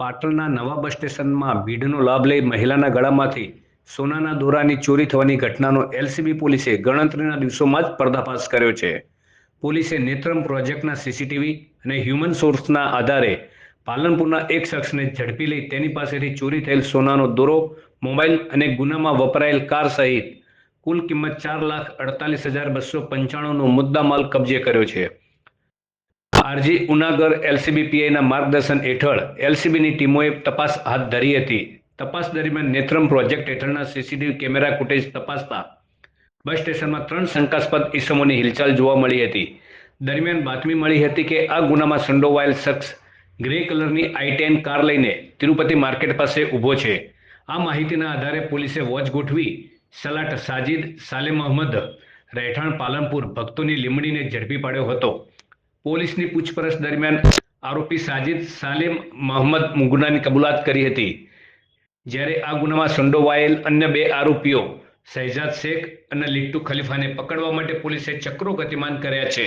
પાટણના નવા બસ સ્ટેશનમાં ભીડનો લાભ લઈ મહિલાના ગળામાંથી સોનાના દોરાની ચોરી થવાની ઘટનાનો એલસીબી પોલીસે ગણતરીના દિવસોમાં જ પર્દાફાશ કર્યો છે. પોલીસે નેત્રમ પ્રોજેક્ટના સીસીટીવી અને હ્યુમન સોર્સના આધારે પાલનપુરના એક શખ્સને ઝડપી લઈ તેની પાસેથી ચોરી થયેલ સોનાનો દોરો, મોબાઈલ અને ગુનામાં વપરાયેલ કાર સહિત કુલ કિંમત ચાર લાખ અડતાલીસ હજાર બસો પંચાણુંનો મુદ્દામાલ કબજે કર્યો છે. આરજી ઉનાગર એલસીબી પીઆઈના માર્ગદર્શન હેઠળ એલસીબીની ટીમોએ તપાસ હાથ ધરી હતી. તપાસ દરમિયાન નેત્રમ પ્રોજેક્ટ હેઠળના સીસીટીવી કેમેરા ફૂટેજ તપાસતા બસ સ્ટેશનમાં ત્રણ શંકાસ્પદ ઈસમોની હિલચાલ જોવા મળી હતી. દરમિયાન બાતમી મળી હતી કે આ ગુનામાં સંડોવાયેલ શખ્સ ગ્રે કલરની આઈ ટેન કાર લઈને તિરુપતિ માર્કેટ પાસે ઊભો છે. આ માહિતીના આધારે પોલીસે વોચ ગોઠવી સલાટ સાજિદ, સાલેમ અહમદ, રહેઠાણ પાલનપુર ભક્તોની લીમડીને ઝડપી પાડ્યો હતો. પોલીસની પૂછપરછ દરમિયાન આરોપી સાજિદ સાલેમ મોહમ્મદ ગુનાની કબૂલાત કરી હતી. જ્યારે આ ગુનામાં સંડોવાયેલ અન્ય બે આરોપીઓ, શહેજાદ શેખ અને લિટ્ટુ ખલીફાને પકડવા માટે પોલીસે ચક્રો ગતિમાન કર્યા છે.